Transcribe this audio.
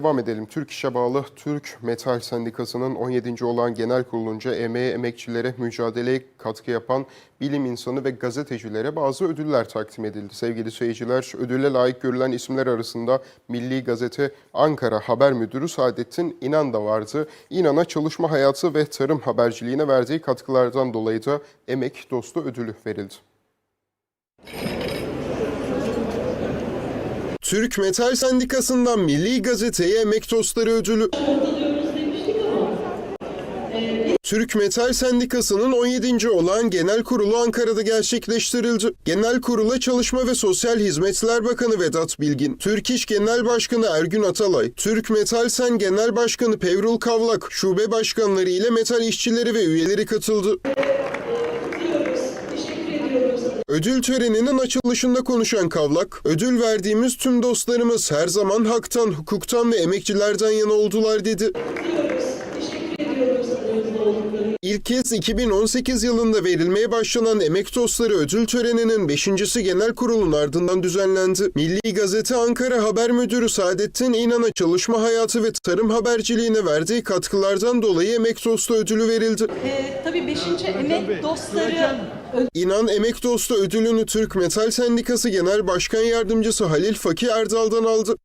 Devam edelim. Türk İş'e bağlı Türk Metal Sendikası'nın 17. olan genel kurulunca emeğe, emekçilere, mücadeleye katkı yapan bilim insanı ve gazetecilere bazı ödüller takdim edildi. Sevgili seyirciler, ödülle layık görülen isimler arasında Milli Gazete Ankara Haber Müdürü Saadettin İnan da vardı. İnan'a çalışma hayatı ve tarım haberciliğine verdiği katkılardan dolayı da Emek Dostu ödülü verildi. Türk Metal Sendikası'ndan Milli Gazete'ye Emek Dostları Ödülü. Türk Metal Sendikası'nın 17. olan genel kurulu Ankara'da gerçekleştirildi. Genel kurula Çalışma ve Sosyal Hizmetler Bakanı Vedat Bilgin, Türk İş Genel Başkanı Ergün Atalay, Türk Metal Sen Genel Başkanı Pevrul Kavlak, şube başkanları ile metal işçileri ve üyeleri katıldı. Ödül töreninin açılışında konuşan Kavlak, ödül verdiğimiz tüm dostlarımız her zaman haktan, hukuktan ve emekçilerden yana oldular dedi. İlk kez 2018 yılında verilmeye başlanan Emek Dostları ödül töreninin 5.si genel kurulun ardından düzenlendi. Milli Gazete Ankara Haber Müdürü Saadettin İnan'a çalışma hayatı ve tarım haberciliğine verdiği katkılardan dolayı Emek Dostu ödülü verildi. Ee, tabii 5. emek dostları İnan Emek Dostu ödülünü Türk Metal Sendikası Genel Başkan Yardımcısı Halil Fakir Erdal'dan aldı.